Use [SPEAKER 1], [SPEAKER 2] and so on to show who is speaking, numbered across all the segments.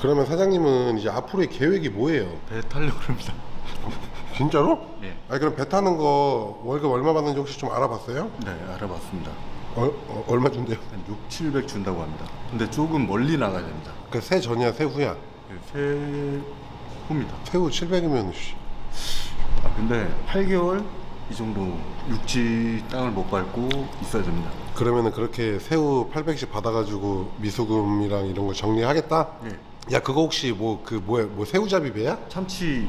[SPEAKER 1] 그러면 사장님은 이제 앞으로의 계획이 뭐예요?
[SPEAKER 2] 배 타려고 합니다.
[SPEAKER 1] 진짜로?
[SPEAKER 2] 네.
[SPEAKER 1] 아니 그럼 배 타는 거 월급 얼마 받는지 혹시 좀 알아봤어요?
[SPEAKER 2] 네, 알아봤습니다.
[SPEAKER 1] 어, 어, 얼마 준대요?
[SPEAKER 2] 한 6, 700 준다고 합니다. 근데 조금 멀리 나가야 됩니다.
[SPEAKER 1] 그새 전이야 새 후야?
[SPEAKER 2] 새 후입니다.
[SPEAKER 1] 새우 700이면
[SPEAKER 2] 아, 근데 8개월 이 정도 육지 땅을 못 밟고 있어야 됩니다.
[SPEAKER 1] 그러면은 그렇게 새우 800씩 받아가지고 미수금이랑 이런 거 정리하겠다?
[SPEAKER 2] 네.
[SPEAKER 1] 야 그거 혹시 뭐 그 뭐야 뭐 새우잡이 배야?
[SPEAKER 2] 참치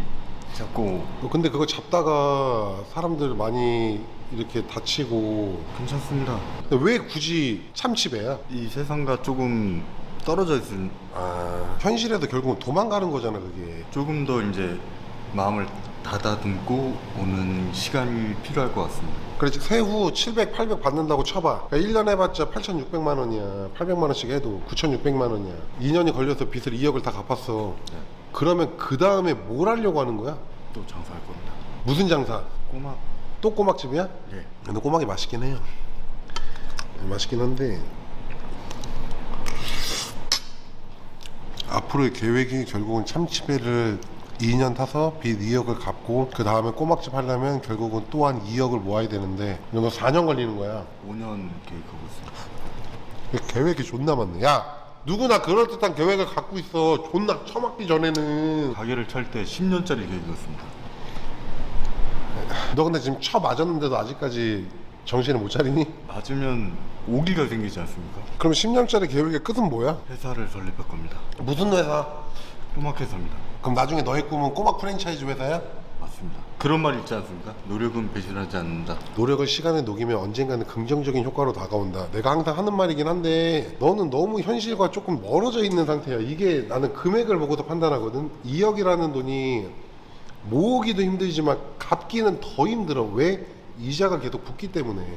[SPEAKER 2] 잡고
[SPEAKER 1] 어, 근데 그거 잡다가 사람들 많이 이렇게 다치고
[SPEAKER 2] 괜찮습니다.
[SPEAKER 1] 근데 왜 굳이 참치배야?
[SPEAKER 2] 이 세상과 조금 떨어져 있은
[SPEAKER 1] 아 현실에도 결국은 도망가는 거잖아 그게
[SPEAKER 2] 조금 더 이제 마음을 다다듬고 오는 시간이 필요할 것 같습니다.
[SPEAKER 1] 그렇지 새우 700, 800 받는다고 쳐봐 그러니까 1년 해봤자 8,600만 원이야 800만 원씩 해도 9,600만 원이야 2년이 걸려서 빚을 2억을 다 갚았어
[SPEAKER 2] 네.
[SPEAKER 1] 그러면 그 다음에 뭘 하려고 하는 거야?
[SPEAKER 2] 또 장사할 겁니다.
[SPEAKER 1] 무슨 장사?
[SPEAKER 2] 꼬막
[SPEAKER 1] 또 꼬막집이야?
[SPEAKER 2] 예.
[SPEAKER 1] 근데 꼬막이 맛있긴 해요 네, 맛있긴 한데 앞으로의 계획이 결국은 참치배를 2년 타서 빚 2억을 갚고 그 다음에 꼬막집 하려면 결국은 또 한 2억을 모아야 되는데 이런 거 4년 걸리는 거야
[SPEAKER 2] 5년 계획하고 있습니다.
[SPEAKER 1] 계획이 존나 많네 야 누구나 그럴듯한 계획을 갖고 있어 존나 처맞기 전에는
[SPEAKER 2] 가게를 찰 때 10년짜리 계획이었습니다.
[SPEAKER 1] 너 근데 지금 처 맞았는데도 아직까지 정신을 못 차리니?
[SPEAKER 2] 맞으면 오기가 생기지 않습니까?
[SPEAKER 1] 그럼 10년짜리 계획의 끝은 뭐야?
[SPEAKER 2] 회사를 설립할 겁니다.
[SPEAKER 1] 무슨 회사?
[SPEAKER 2] 꼬막 회사입니다.
[SPEAKER 1] 그럼 나중에 너의 꿈은 꼬막 프랜차이즈 회사야?
[SPEAKER 2] 맞습니다. 그런 말 있지 않습니까? 노력은 배신하지 않는다.
[SPEAKER 1] 노력을 시간에 녹이면 언젠가는 긍정적인 효과로 다가온다. 내가 항상 하는 말이긴 한데 너는 너무 현실과 조금 멀어져 있는 상태야. 이게 나는 금액을 보고도 판단하거든. 2억이라는 돈이 모으기도 힘들지만 갚기는 더 힘들어. 왜? 이자가 계속 붙기 때문에.